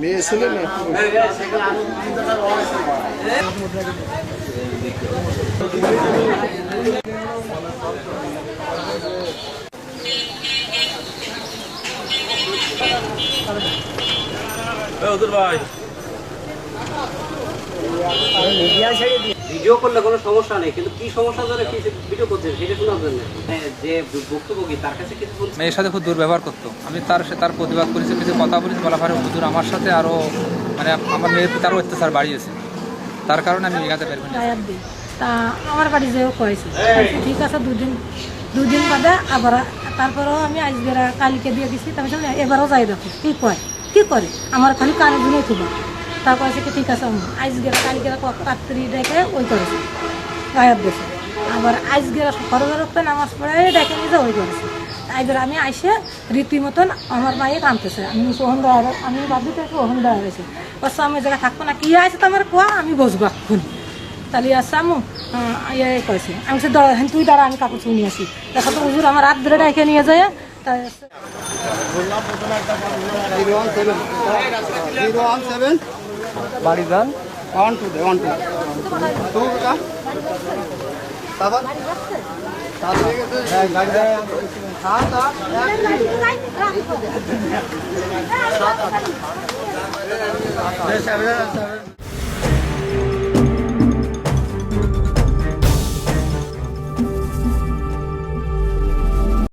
মেয়ে ছেলে না? ভিডিও করলে কোনো সমস্যা নেই কিন্তু কি সমস্যা ধরে কি ভিডিও করছেন সেটা শোনার জন্য? হ্যাঁ, যে ভুক্তভোগী তার কাছে কিছু সাথে খুব দুর্ব্যবহার করতো। আমি তার তার প্রতিবাদ করেছি কিছু কথা বলেছি বলা পরে হুজুর আমার সাথে আরও মানে আমার মেয়ের পিতারও অত্যাচার বাড়িয়েছে। তার কারণে আমি বের করি তা আমার বাড়ি যেও কয়েছে। ঠিক আছে দুদিন দুদিন বাদে আবার তারপরেও আমি আজকেরা কালকে দিয়ে দিছি তারপর এবারও যাই দেখো। কি কয়? কি করে? আমার খালি কানে থুব তারপর আছে কি, ঠিক আছে আজকেরা কালকেরা রাত্রি ডেকে ওই করেছে, গায়াব দিয়েছে আবার আজকেরা খরচের উপরে নামাজ পড়ে ডেকে নিয়ে ওই করেছে। আইবার আমি আইসে রীতিমতন আমার মায়ে কাঁদতেছে। আমি সোহন দেওয়া আমি ভাবি তো সোহন দেওয়া হয়েছে। ওর সামনে জায়গা থাকব না, কি আছে তো আমার কোয়া? আমি বসবো এখন তাহলে আসছে আমু ইয়ে কয়েছে আমি সে দাঁড়া তুই দাঁড়া, আমি কাপড় চুনি আসি। দেখা তো, হুজুর, আমার রাত ধরে রেখে নিয়ে যায়। তাই সেভেন বাড়ি যান one two one two two তারপর সাত আট। Seven seven